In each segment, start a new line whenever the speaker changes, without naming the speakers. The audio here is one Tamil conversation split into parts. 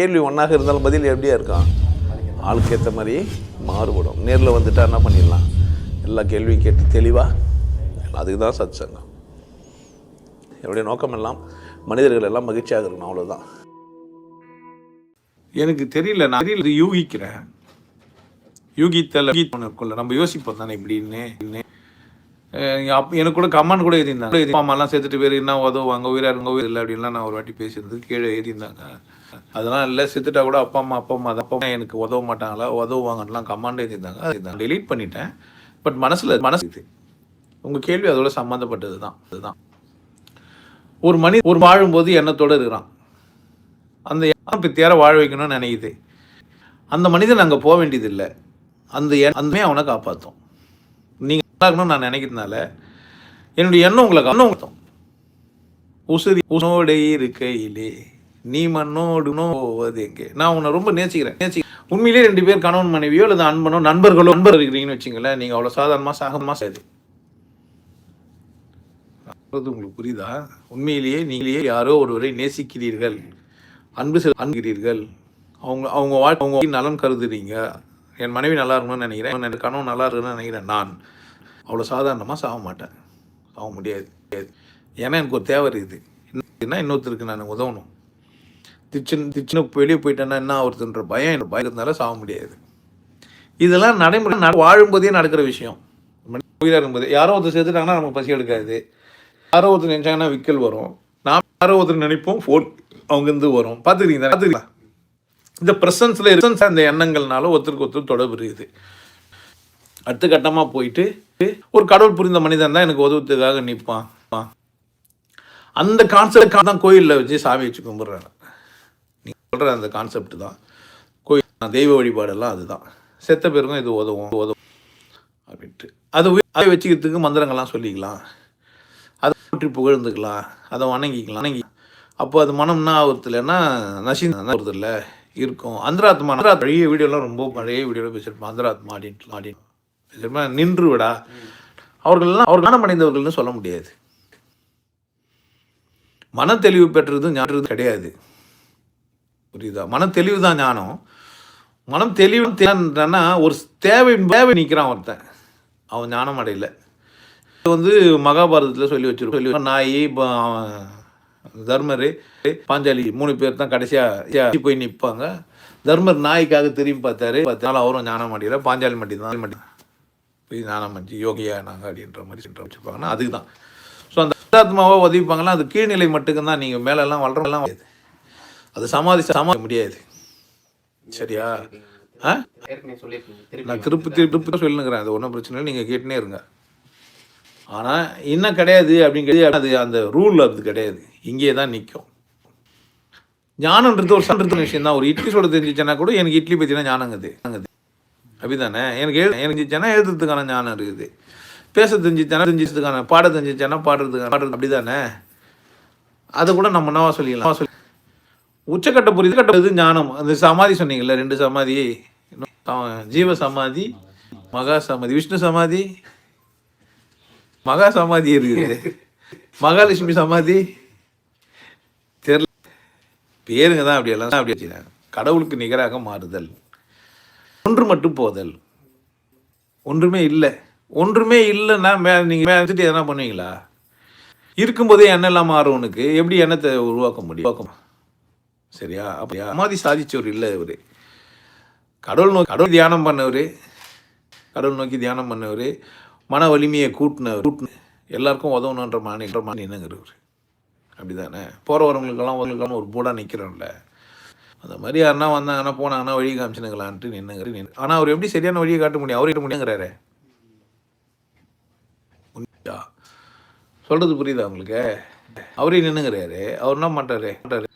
கேள்வி ஒன்றாக இருந்தாலும் பதில் எப்படியா இருக்கான் ஆளுக்கு ஏற்ற மாதிரி மாறுபடும். நேரில் வந்துட்டா என்ன பண்ணிடலாம்? எல்லா கேள்வியும் கேட்டு தெளிவாக அதுக்கு தான் சத் சங்கம் என்னுடைய நோக்கம் எல்லாம் மனிதர்கள் எல்லாம் மகிழ்ச்சியாக இருக்கணும் அவ்வளோதான்
எனக்கு தெரியல நான் தெரியல யூகிக்கிறேன். யூகித்தல் இருக்குல்ல நம்ம யோசிப்போம் தானே இப்படின்னு. எனக்கு கூட கமெண்ட் கூட எழுதியிருந்தாங்க. அம்மாலாம் சேர்த்துட்டு பேர் என்ன உதவுவாங்க உயிரா இருங்க உயிர் இல்லை அப்படின்லாம் நான் ஒரு வாட்டி பேசியிருந்தது கீழே எழுதியிருந்தாங்க. அதெல்லாம் இல்லை செத்துட்டா கூட அப்பா அம்மா அப்பா அம்மா அப்பா அம்மா எனக்கு உதவ மாட்டாங்களா? உதவுவாங்கலாம் கமாண்ட் எழுதியிருந்தாங்க அதை டெலீட் பண்ணிட்டேன். பட் மனசில் மனசு இது. உங்கள் கேள்வி அதோட சம்மந்தப்பட்டது தான். அதுதான். ஒரு மணி ஒரு வாழும்போது எண்ணத்தோடு இருக்கிறான். அந்த எண்ணம் பித்தியார வாழ வைக்கணும்னு நினைக்குது. அந்த மனிதன் அங்கே போக வேண்டியதில்லை. அந்த எண்ண- அந்தமே அவனை காப்பாற்றும் நீங்கள் நல்லா இருக்கணும்னு நான் நினைக்கிறதுனால என்னுடைய எண்ணம் உங்களை கண்ணம் கொடுத்தோம் உசுரி உசோடை இருக்கையிலே. நீ மண்ணோடுனோ போவது எங்கே? நான் உன்னை ரொம்ப நேசிக்கிறேன். நேசி உண்மையிலேயே ரெண்டு பேர் கணவன் மனைவியோ அல்லது அன்பனோ நண்பர்களோ நண்பர் இருக்கிறீங்கன்னு வச்சுங்களேன் நீங்கள் அவ்வளோ சாதாரணமாக சாகமாக செய்யுது. உங்களுக்கு புரியுதா? உண்மையிலேயே நீங்களே யாரோ ஒருவரை நேசிக்கிறீர்கள். அன்பு செல் அன்புகிறீர்கள் அவங்க அவங்க வாழ்க்கை அவங்க நலன் கருதுறீங்க. என் மனைவி நல்லா இருக்கணும்னு நினைக்கிறேன். என் கணவன் நல்லா இருக்கணும்னு நினைக்கிறேன் நான். அவ்வளோ சாதாரணமாக சாக மாட்டேன். சாக முடியாது. முடியாது. ஏன்னா எனக்கு ஒரு தேவை இருக்குது. என்ன இன்னொருத்தருக்கு நான் உதவணும். திச்சுன்னு திச்சுன்னு வெளியே போயிட்டேன்னா என்ன ஆகுறதுன்ற பயம் எனக்கு பயம் இருந்தாலும் சாக முடியாது. இதெல்லாம் நடைமுறை நட- வாழும்போதே நடக்கிற விஷயம். உயிராக இருக்கும்போது யாரோ ஒருத்தர் சேர்த்துட்டாங்கன்னா நமக்கு பசி எடுக்காது. யாரோ ஒருத்தர் நினச்சாங்கன்னா விக்கல் வரும். நாம் யாரோ ஒருத்தர் நினைப்போம் ஃபோன் அவங்கேருந்து வரும். பார்த்துக்கிறீங்க பார்த்துக்கலாம் இந்த ப்ரெசன்ஸில் இருக்க அந்த எண்ணங்கள்னால ஒருத்தருக்கு ஒருத்தர் தொடர்பு இருக்குது. அடுத்த கட்டமாக போயிட்டு ஒரு கடவுள் புரிந்த மனிதன் தான் எனக்கு உதவுறதுக்காக நிற்பான் அந்த கான்செப்ட் தான் கோயிலில் வச்சு சாமி வச்சு கும்பிட்றாங்க. சொல்கிற அந்த கான்செப்ட் தான். கோயில் தெய்வ வழிபாடெல்லாம் அதுதான். செத்த பேருக்கும் இது உதவும் உதவும் அப்படின்ட்டு. அது அதை வச்சுக்கிறதுக்கு மந்திரங்கள்லாம் சொல்லிக்கலாம். அதை போற்றி புகழ்ந்துக்கலாம். அதை வணங்கிக்கலாம். வணங்கி அப்போ அது மனம்னா ஒருத்தலைன்னா நசி ஒருத்தரில் இருக்கும். அந்தராத்மா அந்தரா பழைய வீடியோலாம் ரொம்ப பழைய வீடியோவில் பேசியிருப்போம். அந்தராத்மா அப்படின்ட்டு அப்படின்னு பேசியிருப்பேன் நின்று விடா அவர்கள்லாம் அவர் ஞானம் அடைந்தவர்கள்னு சொல்ல முடியாது. மன தெளிவு பெற்றது ஞானம் கிடையாது. புரியுதா? மன தெளிவு தான் ஞானம். மனம் தெளிவு தேவைன்னா ஒரு தேவை தேவை நிற்கிறான் ஒருத்தன். அவன் ஞானம் அடையில. இது வந்து மகாபாரதத்தில் சொல்லி வச்சிருக்கோம். சொல்லி நாய் தர்மர் பாஞ்சாலி மூணு பேர் தான் கடைசியாக போய் நிற்பாங்க தர்மர் நாய்க்காக திரும்பி பார்த்தாரு. பார்த்தாலும் அவரும் ஞானம் அடையில. பாஞ்சாலி மட்டும் தான் மட்டும் போய் ஞானம் அடைஞ்சு யோகியா நாங்கள் அப்படின்ற மாதிரி சென்ற வச்சுருப்பாங்கன்னா அதுக்கு தான் ஸோ அந்த ஆத்மாவை உதவிப்பாங்கன்னா அது கீழ்நிலை மட்டும்தான். நீங்கள் மேலெல்லாம் வளரலாம் முடியாது அது சமாதி சமாளிக்க முடியாது. சரியா? ஆ?
திருப்பி
நான் திருப்பி திருப்பி தான் சொல்லுங்கிறேன் அது ஒன்றும் பிரச்சனை இல்லை. நீங்கள் கேட்டுனே இருங்க. ஆனால் இன்னும் கிடையாது அப்படிங்கிறது அது அந்த ரூல் அது கிடையாது. இங்கே தான் நிற்கும் ஞானன்றது ஒரு சன்றதுன விஷயம் தான் ஒரு இட்லி சொல்ல தெரிஞ்சிச்சேன்னா கூட எனக்கு இட்லி பற்றினா ஞானங்குது அப்படிதானே? எனக்கு எழு எனக்கு எழுதுறதுக்கான ஞானம் இருக்குது. பேச தெரிஞ்சிச்சானா தெரிஞ்சிச்சதுக்கான பாட தெரிஞ்சிச்சானா பாடுறதுக்கான பாடுறது அப்படிதானே? அதை கூட நம்ம என்னவா சொல்லிடலாம்? சொல்லி உச்சக்கட்ட புரியுது கட்ட இது ஞானம். அந்த சமாதி சொன்னீங்கல்ல ரெண்டு சமாதி. இன்னும் ஜீவ சமாதி மகா சமாதி. விஷ்ணு சமாதி மகா சமாதி இருக்குது. மகாலட்சுமி சமாதி. தெரியல பேருங்க தான் அப்படியெல்லாம் அப்படி வச்சுக்கிறாங்க. கடவுளுக்கு நிகராக மாறுதல். ஒன்று மட்டும் போதல். ஒன்றுமே இல்லை. ஒன்றுமே இல்லைன்னா மே நீங்கள் மேலே வச்சுட்டு எதனா பண்ணுவீங்களா? இருக்கும்போதே எண்ணெய் மாறும் உனக்கு. எப்படி எண்ணத்தை உருவாக்க முடியும்? சரியா? அப்படியா சமாதி சாதிச்சவர் இல்லை இவர். கடவுள் நோக்கி கடவுள் தியானம் பண்ணவர். கடவுள் நோக்கி தியானம் பண்ணவர். மன வலிமையை கூட்டினவர். கூட்டின எல்லாருக்கும் உதவணுன்ற மாநில மாநில என்னங்கிறவர். அப்படி தானே போகிற வரவங்களுக்கெல்லாம் ஒரு பூடாக நிற்கிறோம்ல அந்த மாதிரி யாருன்னா வந்தாங்கன்னா போனாங்கன்னா வழி காமிச்சுனுங்களான்ட்டு நின்னுங்கிற நின்று ஆனால் அவர் எப்படி சரியான வழியை காட்ட முடியும்? அவர்கிட்ட முடியுங்கிறாரு. சொல்கிறது புரியுதா உங்களுக்கு? அவரே நின்னுங்கிறாரு. அவர் என்ன மாட்டாரு மாட்டாரு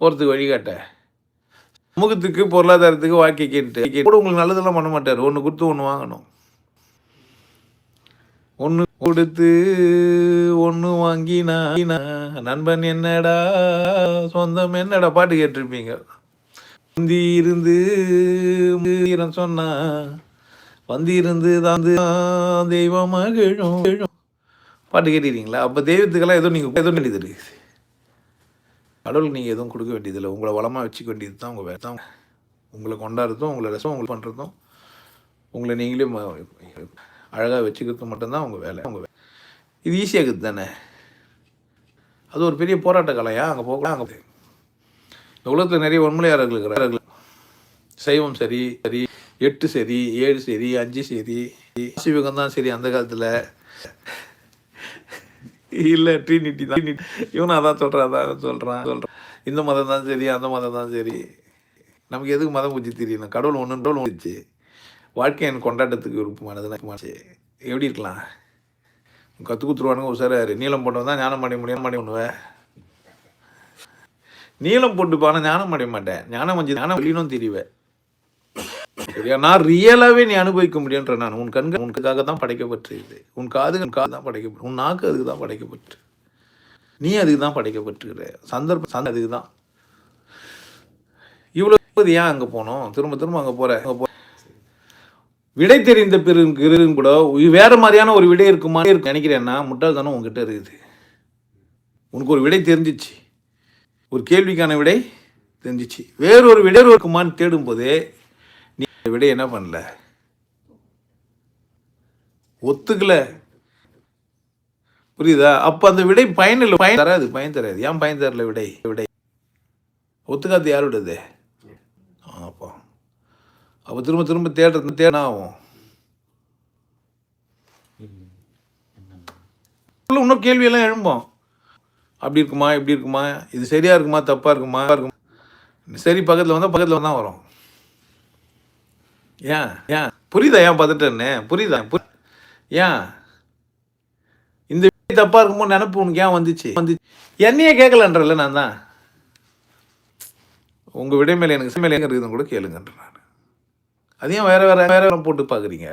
போகிறதுக்கு வழிகாட்ட சமூகத்துக்கு பொருளாதாரத்துக்கு வாழ்க்கைக்கிட்டு கூட உங்களுக்கு நல்லதெல்லாம் பண்ண மாட்டார். ஒன்று கொடுத்து ஒன்று வாங்கணும். ஒன்று கொடுத்து ஒன்று வாங்கினா நண்பன் என்னடா சொந்தம் என்னடா? பாட்டு கேட்டிருப்பீங்க. முந்தி இருந்து ஈரம் சொன்னா வந்திருந்து தான் தெய்வம் பாட்டு கேட்டுக்கிறீங்களா அப்போ தெய்வத்துக்கெல்லாம் ஏதோ நீங்கள் ஏதோ வேண்டியது இருக்கு கடவுளுக்கு நீங்கள் எதுவும் கொடுக்க வேண்டியதில்லை. உங்களை வளமாக வச்சுக்க வேண்டியது தான் உங்கள் வேலை. தான் உங்களை கொண்டாடுறதும் உங்களை ரசம் உங்களுக்கு பண்ணுறதும் உங்களை நீங்களே அழகாக வச்சுக்கிறது மட்டும்தான் உங்கள் வேலை. உங்கள் வேலை இது ஈஸியாக இருக்குது தானே? அது ஒரு பெரிய போராட்ட கலையா? அங்கே போகலாம் அங்கே இந்த உலகத்தில் நிறைய வன்முறையாளர்கள் இருக்கிறார்கள். சைவம் சரி சரி எட்டு சரி ஏழு சரி அஞ்சு சரி. சிவகம் தான் சரி அந்த காலத்தில். இல்லை ட்ரீனிட்டி தான். இவனும் அதான் சொல்கிறான் அதான் சொல்கிறான் சொல்கிறான் இந்த மதம் தான் சரி அந்த மதம் தான் சரி. நமக்கு எதுக்கு மதம் பூச்சி தெரியணும்? கடவுள் ஒன்று கடவுள் வாழ்க்கை என் கொண்டாட்டத்துக்கு விருப்பமானதுன்னு எப்படி இருக்கலாம்? கற்று கொடுத்துருவானுங்க உசாராரு. நீளம் போட்டவன் தான் ஞானம் அடைய முடியும் பண்ணி பண்ணுவேன் நீளம் போட்டு ஞானம் அடைய மாட்டேன். ஞானம் வந்து ஞானம் வெளியினும் தெரிவேன் சரியா நான் ரியலாகவே நீ அனுபவிக்க முடியுன்ற நான் உன் கண்கள் உனக்காக தான் படைக்கப்பட்டு இது உன் காது உன் காது தான் படைக்கப்பட்டு உன் நாக்கு அதுக்கு தான் படைக்கப்பட்டு. நீ அதுக்கு தான் படைக்கப்பட்டுக்கிற சந்தர்ப்பம் சந்த அதுக்கு தான் இவ்வளோ ஏன் அங்கே போனோம்? திரும்ப திரும்ப அங்கே போகிற அங்கே போ. விடை தெரிந்த பிறகு கூட வேற மாதிரியான ஒரு விடை இருக்குமா? நினைக்கிறேன்னா முட்டாள்தனம் உங்ககிட்ட இருக்குது. உனக்கு ஒரு விடை தெரிஞ்சிச்சு. ஒரு கேள்விக்கான விடை தெரிஞ்சிச்சு. வேறொரு விடை இருக்குமான்னு தேடும்போது போதே என்ன பண்ணல? ஒத்துக்கல. புரியுதா? அப்போ அந்த விடை பயன் இல்லை. பயன் தராது பயன் தராது. ஏன் பயன் தரல விடை? விடை. ஒத்துக்காது யார் அப்போ. அப்போ திரும்ப திரும்ப தேடுறது தேட ஆகும்? இன்னும் கேள்வியெல்லாம் எழும்போம். அப்படி இருக்குமா இப்படி இருக்குமா? இது சரியா இருக்குமா தப்பா இருக்குமா? இருக்கும் சரி பக்கத்தில் வந்தால் பக்கத்தில் வந்தால் வரும். ஏன் ஏன் புரியுதா? ஏன் பார்த்துட்டேன்னு புரியுதா? புரி ஏன் இந்த விடை தப்பா இருக்குமோ நினப்பு உனக்கு ஏன் வந்துச்சு? வந்துச்சு. என்னையே கேட்கலன்றல நான் தான். உங்கள் விடை மேலே எனக்கு மேலே எங்கே இருக்குதுன்னு கூட கேளுங்கன்ற நான் அதையும் வேற வேற வேற வேற போட்டு பார்க்குறீங்க?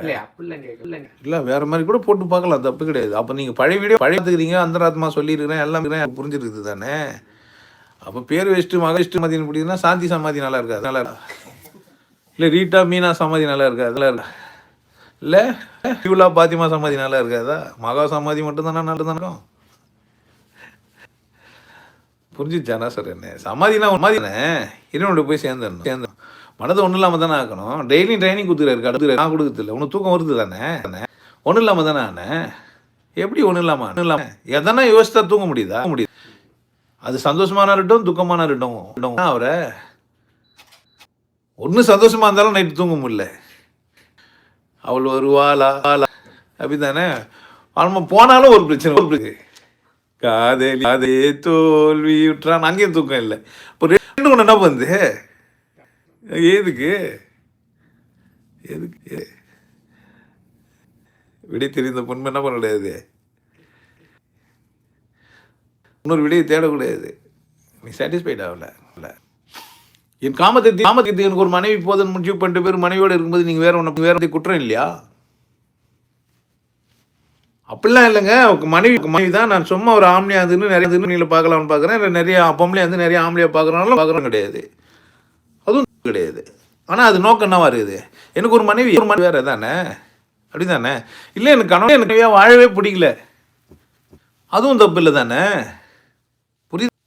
இல்லை
வேற மாதிரி கூட போட்டு பார்க்கலாம். தப்பு கிடையாது. அப்போ நீங்கள் பழைய வீடியோ பழைய பார்த்துக்கிறீங்க அந்தராத்மா சொல்லியிருக்கிறேன் எல்லாம் புரிஞ்சிருக்குது தானே? அப்போ பேர் வச்சுட்டு மக மதியம் பிடிக்குதுன்னா சாந்தி சமாதி நல்லா இருக்காது. நல்லா இல்லை ரீட்டா மீனா சமாதி நல்லா இருக்காது நல்லா இருக்கா? இல்லை இவ்வளோ பாத்திமா சமாதி நல்லா இருக்காதா மகா சமாதி மட்டும்தானா நல்லா தானே இருக்கும்? புரிஞ்சுச்சானா சார் என்ன? சமாதினா சமாதி தானே? இறைவனோட போய் சேர்ந்துடணும். சேர்ந்து மனதை ஒன்றும் இல்லாமல் தானே ஆக்கணும் டெய்லியும் ட்ரைனிங் கொடுத்துறாரு கடவுள் நான் கொடுக்குறதில்ல உனக்கு தூக்கம் வருது தானே? ஒன்றும் இல்லாமல் தானே ஆனே? எப்படி ஒன்றும் இல்லாமல் ஒன்றும் இல்லாமல் எதனா யோசித்தா தூங்க முடியுதா? முடியுது? அது சந்தோஷமான இருக்கட்டும் துக்கமான இருக்கட்டும். அவரை ஒன்றும் சந்தோஷமாக இருந்தாலும் நைட்டு தூங்க முடியல. அவள் வருவாளா? அப்படிதானே அவன் போனாலும் ஒரு பிரச்சனை ஒரு பிரச்சனை. காதலி அதே தோல்வி விட்டுறான் அங்கேயும் தூக்கம் இல்லை. இப்போ ரெண்டு ஒன்று என்ன பண்ணுது? எதுக்கு? எதுக்கு? விடை தெரிந்த பொண்ணு என்ன பண்ண கிடையாது இன்னொரு விடையை தேடக்கூடாது. நீ சாட்டிஸ்ஃபைட் ஆகல. இல்லை என் காமத்தை காமத்தை எனக்கு ஒரு மனைவி போதுன்னு முடிச்சு பண்ணிட்டு பேர் மனைவியோடு இருக்கும்போது நீங்கள் வேற ஒன்று வேற குற்றம் இல்லையா? அப்படிலாம் இல்லைங்க. உங்க மனைவி மனைவி தான். நான் சும்மா ஒரு ஆம்பளையா இருந்துன்னு நிறைய நீங்கள் பார்க்கலாம்னு பார்க்குறேன். நிறைய பொம்பளையா வந்து நிறைய ஆம்பளையா பார்க்குறனாலும் பார்க்குறோம் கிடையாது. அதுவும் கிடையாது. ஆனால் அது நோக்கம் என்னவா இருக்குது? எனக்கு ஒரு மனைவி ஒரு மனைவி வேறு தானே? அப்படி தானே இல்லை எனக்கு கணவன் எனக்கு வாழவே பிடிக்கல. அதுவும் தப்பு இல்லை தானே?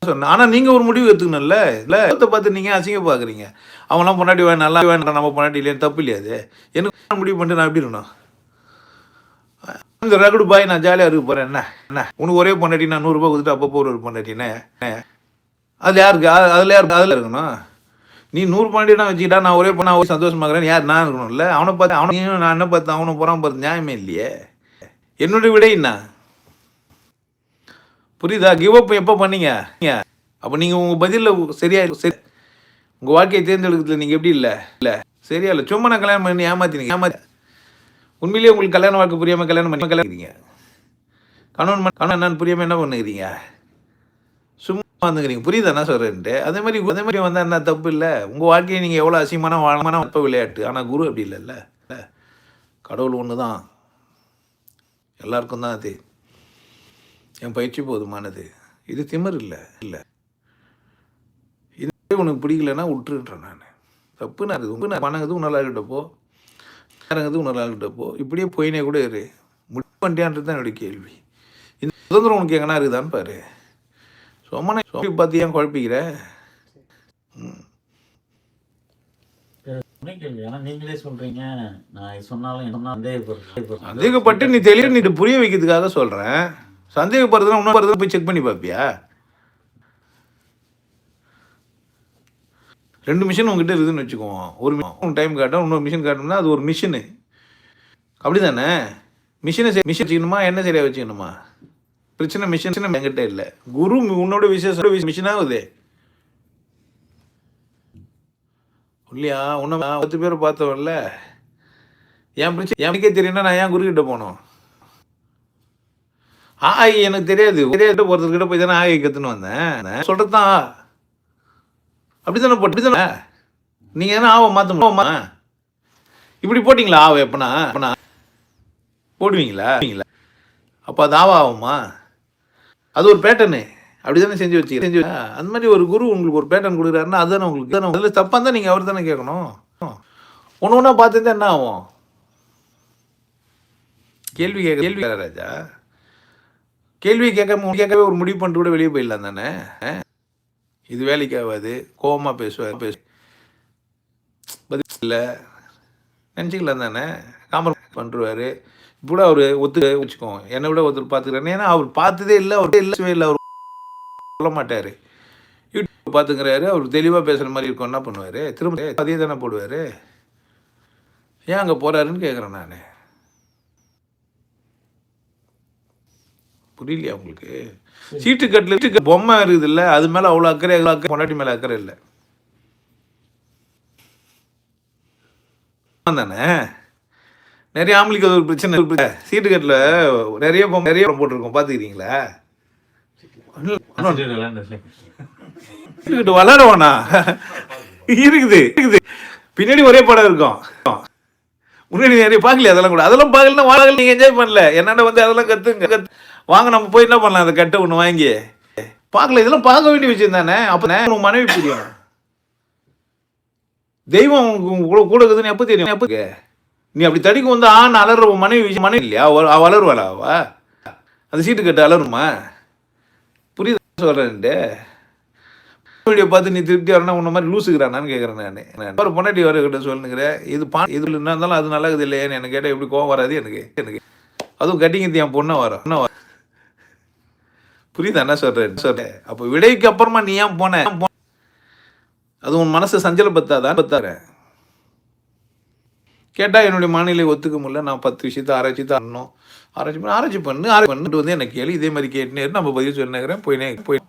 சொன்னேன். ஆனால் நீங்கள் ஒரு முடிவு எடுத்துக்கணும்ல? இல்லை பார்த்து நீங்கள் அசிங்க பார்க்குறீங்க அவங்களாம் பொண்டாட்டி வேணும் நல்லா வேண்டாம் நம்ம பொண்டாட்டி இல்லையா தப்பு இல்லையா அது? எனக்கு முடிவு பண்ணிட்டு நான் எப்படி இருக்கணும்? இந்த ரகுடு பாய் நான் ஜாலியாக இருக்க போகிறேன் என்ன? என்ன? உனக்கு ஒரே பொண்டாட்டி நான் நூறுரூபா கொடுத்துட்டு அப்பப்போ ஒரு பொண்டாட்டினே அதில் யாருக்கு? அது- அதில் யாருக்கு? அதில் இருக்கணும். நீ நூறு பாண்டி நான் வச்சுக்கிட்டா நான் ஒரே பொண்ணா ஒரே சந்தோஷமாக்குறேன் யார் நான் இருக்கணும்ல? அவனை பார்த்து அவனையும் நான் என்ன பார்த்து அவனை போகிறான் பார்த்து நியாயமே இல்லையே. என்னுடைய விடை என்ன? புரியுதா? கிவ் அப் எப்போ பண்ணீங்க? அப்போ நீங்கள் உங்கள் பதிலில் சரியா சரி. உங்கள் வாழ்க்கையை தேர்ந்தெடுக்கிறதுல நீங்கள் எப்படி இல்லை? இல்லை. சரியா இல்லை? சும்மா நான் கல்யாணம் பண்ணி ஏமாத்தினீங்க. ஏமாத்தி உண்மையிலேயே உங்களுக்கு கல்யாண வாழ்க்கை புரியாமல் கல்யாணம் பண்ணி கல்யாணிக்கிறீங்க கணவன் கணவன் என்னன்னு புரியாமல் என்ன பண்ணுகிறீங்க? சும்மா வந்துக்கிறீங்க புரியுதா என்ன சொல்கிறேன்ட்டு அதே மாதிரி அதே மாதிரி வந்தால் என்ன தப்பு இல்லை? உங்கள் வாழ்க்கையை நீங்கள் எவ்வளோ அசிங்கமான வாழமான அப்போ விளையாட்டு. ஆனால் குரு அப்படி இல்லைல்ல. இல்லை. கடவுள் ஒன்று தான் எல்லாருக்கும் தான் அது. என் பயிற்சி போதுமானது. இது திமிர் இல்லை இல்லை. இது உனக்கு பிடிக்கலன்னா விட்டுருன்றேன் நான். தப்பு நான் உங்க பணங்கிறது நல்லா இருக்கட்டப்போ நேரங்கிறது நல்லா இருக்கட்டப்போ இப்படியே போயினே கூட இரு. முடிவு பண்ணிட்டியான்றது தான் என்னுடைய கேள்வி. இந்த சுதந்திரம் உனக்கு எங்கன்னா இருக்குதான்னு பாரு. சும்மா சொல்லி பார்த்து ஏன் குழப்பிக்கிற?
நீங்களே சொல்றீங்க. நான் சொன்னாலும்
சந்தேகப்பட்டு நீ தெளிவு நீ புரிய வைக்கிறதுக்காக சொல்கிறேன் சந்தேகப்படுறதுனா இன்னும் போய் செக் பண்ணி பார்ப்பியா? ரெண்டு மிஷின் உங்ககிட்ட இருக்குதுன்னு வச்சுக்குவோம். ஒரு டைம் காட்டும் இன்னொரு மிஷின் காட்டணும்னா அது ஒரு மிஷினு அப்படி தானே மிஷினை சரி மிஷின் வச்சுக்கணுமா? என்ன சரியாக வச்சுக்கணுமா? பிரச்சனை மிஷின் என்கிட்ட இல்லை. குரு உன்னோட விசேஷ மிஷினாகுதே இல்லையா உன்னை பத்து பேரை பார்த்தவன்ல. என் பிரச்சனை எனக்கே தெரியும்னா நான் ஏன் குருக்கிட்ட போனோம் ஆய் எனக்கு தெரியாது. தெரியாது ஒருத்தர்கிட்ட போய் தானே ஆகி கற்றுன்னு வந்தேன். சொல்கிறது தான் அப்படி தானே போட்டு தானே நீங்கள் என்ன ஆவை மாற்ற இப்படி போட்டிங்களா ஆவை எப்பனா? எப்பனா? போடுவீங்களா? அப்போ அது ஆவா ஆகுமா? அது ஒரு பேட்டர்னு அப்படி தானே செஞ்சு வச்சு செஞ்சு அந்த மாதிரி ஒரு குரு உங்களுக்கு ஒரு பேட்டர்ன் கொடுக்குறாருன்னா அதுதானே உங்களுக்கு? தானே அதில் தப்பாக தான் நீங்கள் அவர் தானே கேட்கணும்? ஒன்று ஒன்றா பார்த்துருந்தா என்ன ஆகும்? கேள்வி கேட்க கேள்வி ராஜா? கேள்வி கேட்க கேட்கவே ஒரு முடிவு பண்ணிட்டு கூட வெளியே போயிடலாம் தானே? இது வேலைக்கு ஆகாது. கோவமாக பேசுவார் பேசு. பதில் இல்லை நினச்சிக்கலாம் தானே? காம்பரமைஸ் பண்ணுருவார் இப்போ கூட அவர் ஒத்து வச்சுக்கோ. என்னை விட ஒருத்தர் பார்த்துக்கிறாரு ஏன்னா அவர் பார்த்ததே இல்லை. அவர் இல்லவே இல்லை. அவர் சொல்ல மாட்டார். யூடியூப் பார்த்துக்கிறாரு அவர் தெளிவாக பேசுகிற மாதிரி இருக்கும். என்ன பண்ணுவார்? திரும்ப அதே தானே போடுவார்? ஏன் அங்கே போகிறாருன்னு கேட்குறேன் நான். புரியலையா உங்களுக்கு? சீட்டு கட்டில் சீட்டு பொம்மை இருக்குது இல்லை அது மேலே அவ்வளோ அக்கறை அவ்வளோ அக்கறை பொண்டாட்டி மேலே அக்கறை இல்லை. தானே? நிறைய ஆம்பளைக்கு அது ஒரு பிரச்சனை ஒரு பிரச்சனை. சீட்டு கட்டில் நிறைய பொம்மை நிறைய படம் போட்டிருக்கோம் பார்த்துக்கிறீங்களா இருக்கட்டும் வளரவானா இருக்குது இருக்குது. பின்னாடி ஒரே படம் இருக்கும். முன்னாடி நிறைய பார்க்கலையா? அதெல்லாம் கூட. அதெல்லாம் பார்க்கலன்னா வாங்கல நீங்கள் என்ஜாய் பண்ணல. என்னென்ன வந்து அதெல்லாம் கற்றுங்க கத்து வாங்க நம்ம போய் என்ன பண்ணலாம்? அதை கட்ட ஒன்று வாங்கி. பார்க்கல இதெல்லாம் பார்க்க வேண்டிய விஷயம் தானே? அப்போ உன் மனைவி புரியும் தெய்வம் உனக்கு உன் கூட கூட இருக்குதுன்னு எப்போ தெரியும்? எப்போ நீ அப்படி தடிக்கு வந்து ஆண் அலற உன் மனைவி விஷயம் மனைவி இல்லையா? வளருவாளா அவ அந்த சீட்டு கட்டு அலருமா? புரியுது? சொல்கிறேன்ட்டு வீடியோ பார்த்து நீ திருப்தி வரணும் உன்ன மாதிரி லூசுக்கிறானான்னு கேட்குறேன் நான். ஒரு பொண்டாட்டி வர கிட்ட சொல்லுங்கிறேன் இது பா இதில் என்ன இருந்தாலும் அது நல்லா இருக்குது இல்லையான்னு எனக்கு கேட்டால் எப்படி கோவம் வராது எனக்கு. எனக்கு அதுவும் கட்டிங்கிறது என் பொண்ணை வரும். என்ன வரும். புரியுதா என்ன சொல்கிறேன் சொல்கிறேன் அப்போ விடைக்கு அப்புறமா நீ ஏன் போன? அது உன் மனசு சஞ்சலப்படுத்தாதான் பத்தாதான் கேட்டால் என்னுடைய மாநிலை ஒத்துக்க முடியல. நான் பத்து விஷயத்தை ஆராய்ச்சி தான் ஆராய்ச்சி பண்ணி ஆராய்ச்சி பண்ணு ஆராய்ச்சி பண்ணிட்டு வந்து எனக்கு கேள்வி இதே மாதிரி கேட்டுனே நம்ம பதில் சொன்னேங்கிறேன் போயினே போய்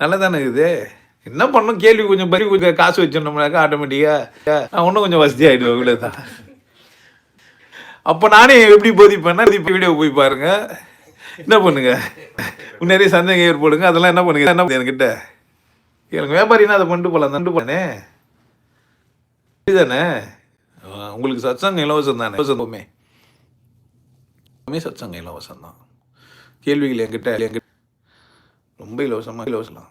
நல்லா தானே இருக்குது என்ன பண்ணும் கேள்வி கொஞ்சம் பரி கொஞ்சம் காசு வச்சிருந்தோம்னாக்கா ஆட்டோமேட்டிக்காக நான் இன்னும் கொஞ்சம் வசதி ஆகிடுவேன் இவ்வளோ தான் அப்போ நானே எப்படி போதிப்பேன்னா இப்போ வீடியோ போய் பாருங்கள் என்ன பண்ணுங்க? முன்னாடியே சந்தேகம் ஏற்படுங்க அதெல்லாம் என்ன பண்ணுங்க? என்ன என்கிட்ட? எனக்கு வியாபாரினா அதை பண்ணிட்டு போகலாம் தண்டு போனே இதுதானே? உங்களுக்கு சத்சங்கம் இலவசம் தானே? இலவசமே எல்லாமே சத்சங்கம் இலவசம் தான். கேள்விகள் என்கிட்ட என்கிட்ட. ரொம்ப இலவசமாக இலவசலாம்.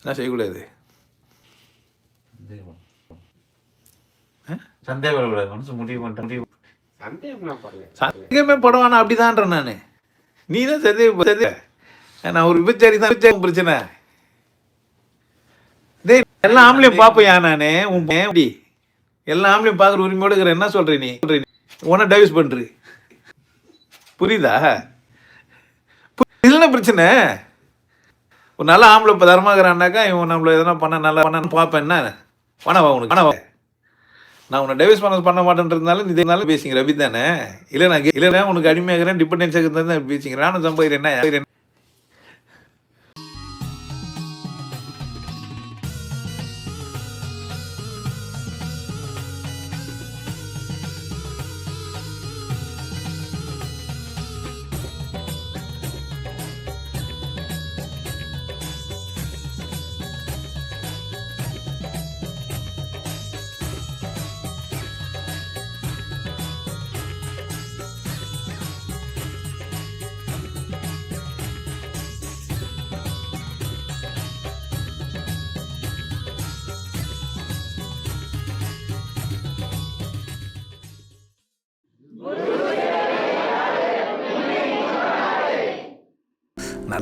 என்ன செய்யக்கூடாது?
சந்தேகப்படக்கூடாது மனசு முடிவு பண்ணிட்டேன் முடிவு
சந்தேகமே படுவானா? அப்படிதான்றேன் நான். நீ தான் சந்தேக. நான் ஒரு விபச்சாரி தான் பிரச்சனை. டேய் எல்லா ஆம்பளையும் பார்ப்பையா நானே? உன் எப்படி? எல்லா ஆம்பளையும் பார்க்குற உரிமையோடு இருக்கிற என்ன சொல்ற நீ? சொல்ற நீ. உன்னை டைவர்ஸ் பண்று. புரியுதா? பு- இதுல பிரச்சனை? ஒரு நல்ல ஆம்பளை இப்போ தரமாகறான்னாக்கா இவன் நம்மள எதனா பண்ண நல்லா பண்ணு பார்ப்பேன் என்ன? பணவா உனக்கு. பணவா நான் உன்னை டைவர்ஸ் பண்ண பண்ண மாட்டேன்றதுனால நீ இதனால பேசிங்க ரவி தானே இல்லை நான் இல்லைன்னா உனக்கு அடிமையாகிறேன் டிபெண்டன்ஸ் இருந்தால் பேசிங்க நானும் சம்பாதிக்கிறேன்.